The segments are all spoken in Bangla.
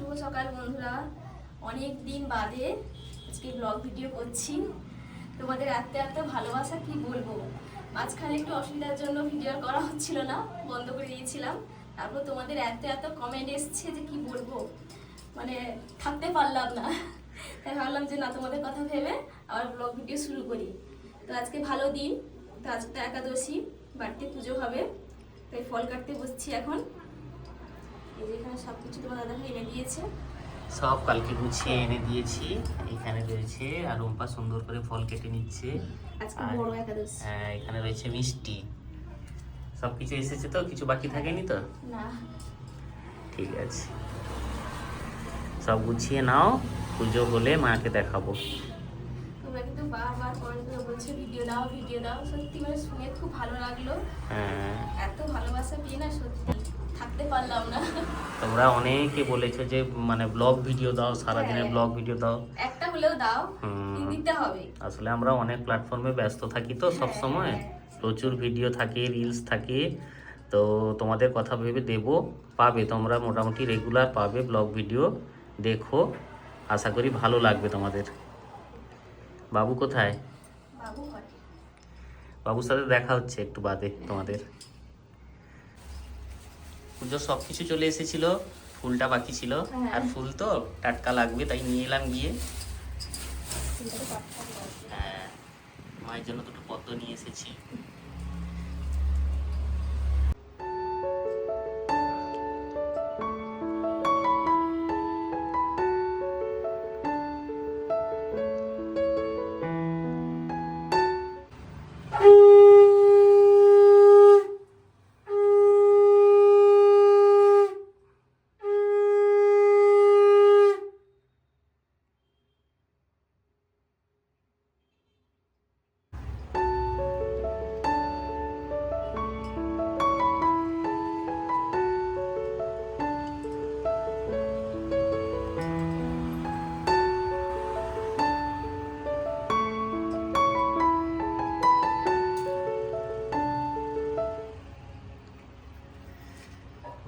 শুভ সকাল বন্ধুরা। অনেক দিন বাদে আজকে ব্লগ ভিডিও করছি। তোমাদের এত এত ভালোবাসা কি বলব? মাঝখানে একটু অসুবিধার জন্য ভিডিও করা হচ্ছিল না, বন্ধ করে দিয়েছিলাম। তারপর তোমাদের এত এত কমেন্ট এসছে যে কি বলব? মানে থাকতে পারলাম না। তাই ভাবলাম যে না, তোমাদের কথা ভেবে আবার ব্লগ ভিডিও শুরু করি। তো আজকে ভালো দিন। তো আজকে একাদশী, বাড়িতে পুজো হবে। তাই ফল কাটতে বসছি এখন। এই যে এখানে সব কিছু তোমার দাদা এনে দিয়েছে। সব কালকে গুছিয়ে এনে দিয়েছি। এখানে রয়েছে আর রুম্পা সুন্দর করে ফল কেটে নিচ্ছে। হ্যাঁ, এখানে রয়েছে মিষ্টি। সব কিছু এসেছে তো? কিছু বাকি থাকেনি তো? না। ঠিক আছে। সব গুছিয়ে নাও। পুজো হলে মাকে দেখাবো। তোমরা কিন্তু বারবার কমেন্ট করে বলছো ভিডিও দাও ভিডিও দাও। সত্যি মানে শুনে খুব ভালো লাগল। হ্যাঁ। এত ভালোবাসা পেয়ে না সত্যি। থাকতে পারলাম না। তোমরা অনেকে বলেছ যে মানে ব্লগ ভিডিও দাও সারাদিনের হ্যাঁ। ব্লগ ভিডিও দাও। একটা হলেও দাও। দিতে হবে। আসলে আমরা অনেক প্ল্যাটফর্মে ব্যস্ত থাকি তো সব সময়। প্রচুর ভিডিও থাকে রিলস থাকে। তো তোমাদের কথা ভেবে দেব পাবে। তোমরা মোটামুটি রেগুলার পাবে ব্লগ ভিডিও দেখো আশা করি ভালো লাগবে তোমাদের। বাবু কোথায়? বাবুর সাথে দেখা হচ্ছে একটু বাদে তোমাদের। পুজোর সব কিছু চলে এসেছিল ফুলটা বাকি ছিল হ্যাঁ। আর ফুল তো টাটকা লাগবে তাই নিয়ে এলাম গিয়ে। হ্যাঁ মায়ের জন্য দুটো পদ্ম নিয়ে এসেছি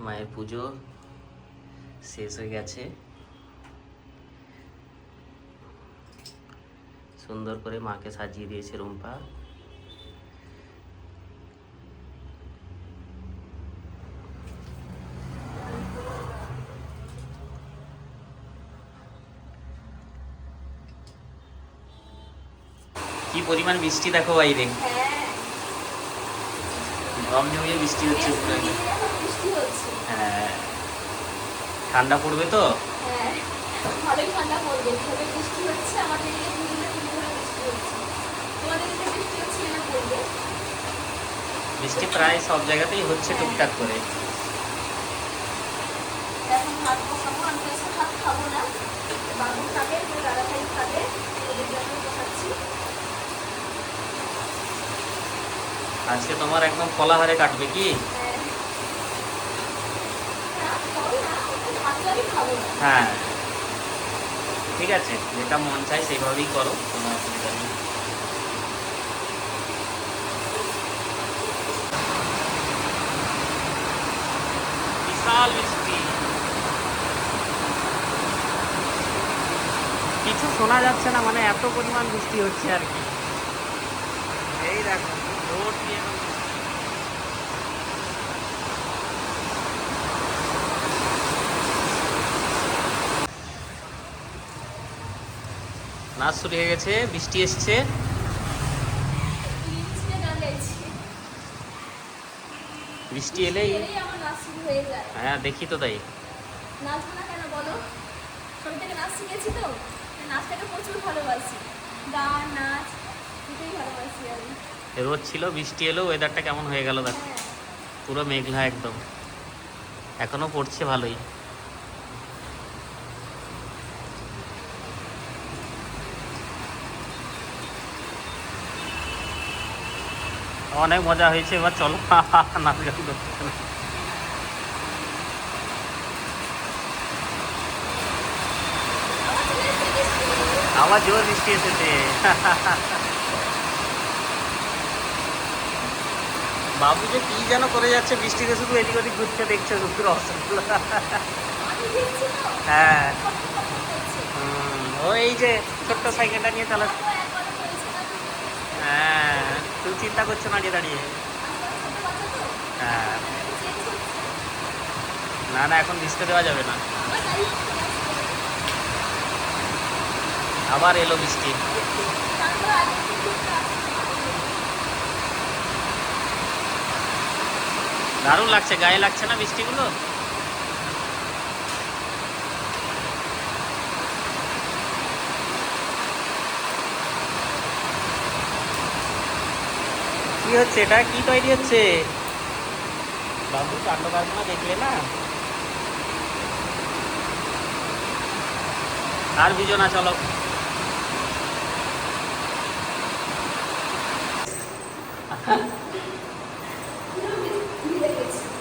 মায়ের পুজো শেষ হয়ে গেছে। সুন্দর করে মাকে সাজিয়ে দিয়েছে রুম্পা। কি পরিমাণ বৃষ্টি দেখো বাইরে। হ্যাঁ। গম বৃষ্টি হচ্ছে পুরো একদম। এখন বৃষ্টি হচ্ছে হ্যাঁ ঠান্ডা পড়বে তো? হ্যাঁ। ভালোই ঠান্ডা পড়বে। যেভাবে বৃষ্টি হচ্ছে আমাদের এদিকে দুদিনে তিনদিনে বৃষ্টি হচ্ছে। তোমাদের এদিকে বৃষ্টি হচ্ছে না পড়বে? বৃষ্টি প্রায় সব জায়গাতেই হচ্ছে টুকটাক করে। এখন ভাত বসাবো আমি আজকে ভাত খাব না। বাবু খাবে তোর খাবে ওদের জন্য বসাচ্ছি। আজকে তোমার একদম ফলাহারে কাটবে কি? হ্যাঁ। না, খাব না, ভাতটা আমি খাব না। হ্যাঁ। ঠিক আছে যেটা মন চায় সেইভাবেই করো কোনো অসুবিধা নেই। বিশাল বৃষ্টি কিছু শোনা যাচ্ছে না মানে এত পরিমাণ বৃষ্টি হচ্ছে আর কি। এই দেখো রোড দিয়ে নাচ শুরু হয়ে গেছে বৃষ্টি এসছে। বৃষ্টি এলেই হয়ে দেখি তো তাই নাচবো না কেন বলো? ছোট থেকে নাচ শিখেছি তো, নাচটাকে প্রচুর ভালোবাসি। গান, নাচ, দুটোই ভালোবাসি আমি। রোদ ছিল বৃষ্টি এলো ওয়েদারটা কেমন হয়ে গেল দেখো হ্যাঁ, পুরো মেঘলা একদম এখনও পড়ছে ভালোই অনেক মজা হয়েছে এবার চলো। নাচ গান করতে। আবার জোর বৃষ্টি এসেছে। বাবু যে কি যেন করে যাচ্ছে বৃষ্টিতে শুধু এদিক ওদিক ঘুরছে দেখছে শুধু হ্যাঁ। সব কথা হয়েছে হুম, ও এই যে ছোট্ট সাইকেলটা নিয়ে চালা তো একবার হয়েছে না হ্যাঁ। তুই চিন্তা করছ দাঁড়িয়ে? তো হ্যাঁ। না না, এখন ভিজতে দেওয়া যাবে না। আবার এলো বৃষ্টি। দারুণ লাগছে, গায়ে লাগছে না বৃষ্টিগুলো? কি হচ্ছে? এটা কি তৈরি হচ্ছে? বাবু কাণ্ড কারখানা দেখলে না? আর ভিজো না চলো।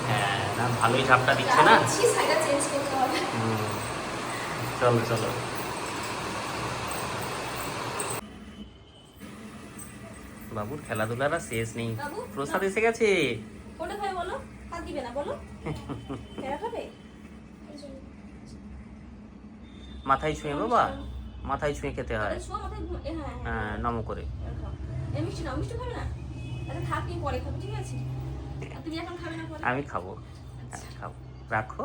হ্যাঁ না ভালোই ঝাপটা দিচ্ছে না? যাচ্ছি সাইকেল চেঞ্জ করতে হবে। হুম। চলো চলো। বাবুর খেলাধুলার আর শেষ নেই। প্রসাদ এসে গেছে। কোনটা খাবে বলো? হাত দিবে না বলো। খাবে? মাথায় ছুঁয়ে বাবা? মাথায় ছুঁয়ে খেতে হয়। হ্যাঁ হ্যাঁ। হ্যাঁ নম করে। খাও। আচ্ছা আমি খাব। হ্যাঁ খাব। রাখো।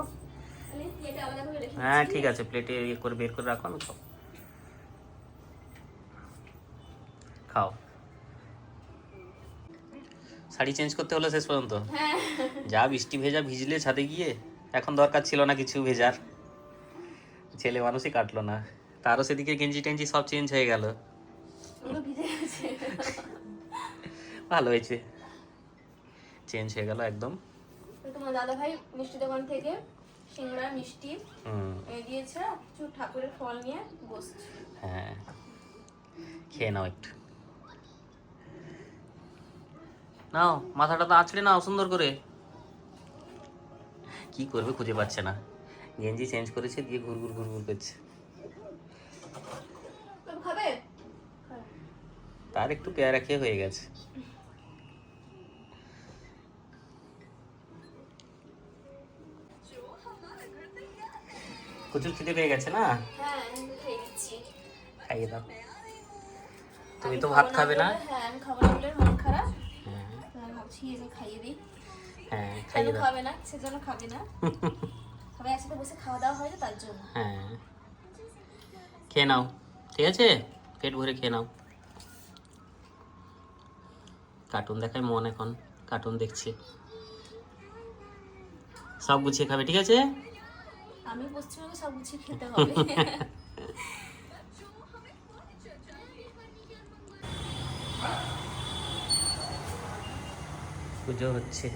হ্যাঁ ঠিক আছে প্লেটে ইয়ে করে বের করে রাখো আমি খাব। খাও। শাড়ি চেঞ্জ করতে হলো শেষ পর্যন্ত। হ্যাঁ। যা বৃষ্টি ভেজা ভিজলে ছাদে গিয়ে এখন দরকার ছিল না কিছু ভেজার। ছেলে মানুষই কাটলো না। তারও সেদিকে গেঞ্জি টেঞ্জি সব চেঞ্জ হয়ে গেল। ভালো হয়েছে। চেঞ্জ হয়ে গেল একদম। তোমার দাদা ভাই মিষ্টি দোকান থেকে সিংড়া মিষ্টি দিয়েছে। কিছু ঠাকুরের ফল নিয়ে বসছে। হ্যাঁ। খেয়ে নাও একটু। নাও মাথাটা তো আছড়ে নাও সুন্দর করে। কি করবে খুঁজে পাচ্ছে না। গেঞ্জি চেঞ্জ করেছে দিয়ে ঘুর ঘুর ঘুর ঘুর করছে। তার একটু পেয়ারা খেয়ে হয়ে গেছে। প্রচুর খিদে পেয়ে গেছে না? হ্যাঁ খাইয়ে দাও। তুমি তো ভাত খাবে না? হ্যাঁ আমি খাব না বলে মন খারাপ। হ্যাঁ আমি খাইয়ে দিই। হ্যাঁ খাইয়ে দাও। খাবে না সেজন্য খাবে না। সবাই একসাথে বসে খাওয়া দাওয়া হয় তো তার জন্য। হ্যাঁ। খেয়ে নাও ঠিক আছে? পেট ভরে খেয়ে নাও। কার্টুন দেখায় মন এখন কার্টুন দেখছে। সব গুছিয়ে খাবে ঠিক আছে? আমি আমাকে সব গুছিয়ে খেতে হবে। পুজো হচ্ছে।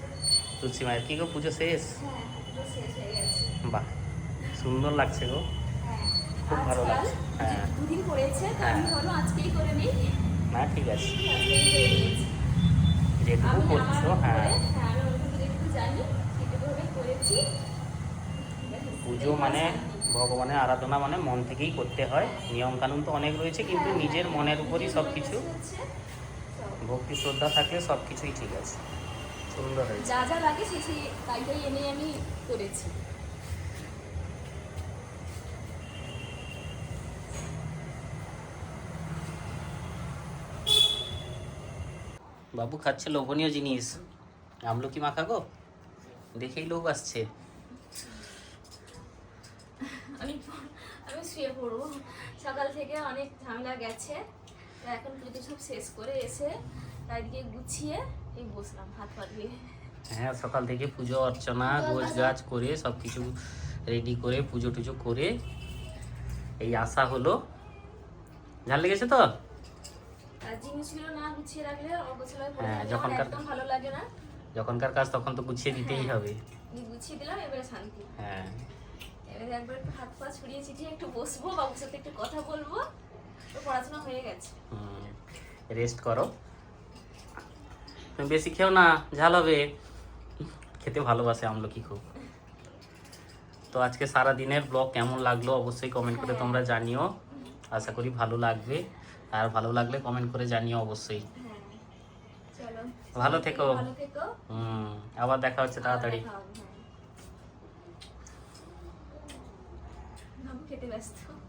তুলসী মায়ের কি গো পুজো শেষ? হ্যাঁ বাহ সুন্দর লাগছে গো। হ্যাঁ খুব ভালো লাগছে। হ্যাঁ। দুদিন আমি হ্যাঁ। আজকেই করে নিই। না ঠিক আছে। যেটুকু করছ হ্যাঁ। পুজো মানে ভগবানের আরাধনা মানে মন থেকেই করতে হয়। নিয়ম কানুন তো অনেক রয়েছে কিন্তু নিজের মনের উপরই সব কিছু ভক্তি শ্রদ্ধা থাকলে সব কিছুই ঠিক আছে। যা যা লাগে সেই সেই তাই তাই এনে আমি করেছি। বাবু খাচ্ছে লোভনীয় জিনিস। আমলকি মাখা গো দেখেই লোভ আসছে। আমি আমি শুয়ে পড়ব। সকাল থেকে অনেক ঝামেলা গেছে। তো এখন পুজো সব শেষ করে এসে চারিদিকে গুছিয়ে এই বসলাম হাত পা ধুয়ে। হ্যাঁ সকাল থেকে পুজো অর্চনা গোছ গাছ করে সব কিছু রেডি করে পুজো টুজো করে এই আশা হলো। ঝাল লেগেছে তো? জিনিসগুলো না গুছিয়ে রাখলে অগোছালো হ্যাঁ, যখনকার- ভালো লাগে না। যখনকার কাজ তখন তো গুছিয়ে দিতেই হবে। গুছিয়ে দিলাম এবারে শান্তি। হ্যাঁ। এবারে একবার একটু হাত পা ছড়িয়ে ছিটিয়ে একটু বসবো বাবুর সাথে একটু কথা বলব। তো পড়াশোনা হয়ে গেছে। রেস্ট করো। তুমি বেশি খেও না, ঝাল হবে। খেতে ভালোবাসে আমলকি খুব। তো আজকে সারা দিনের ব্লগ কেমন লাগল অবশ্যই কমেন্ট করে তোমরা জানিও। আশা করি ভালো লাগবে। আর ভালো লাগলে কমেন্ট করে জানিও অবশ্যই। ভালো থেকো। হুম, আবার দেখা হচ্ছে তাড়াতাড়ি। খেতে ব্যস্ত।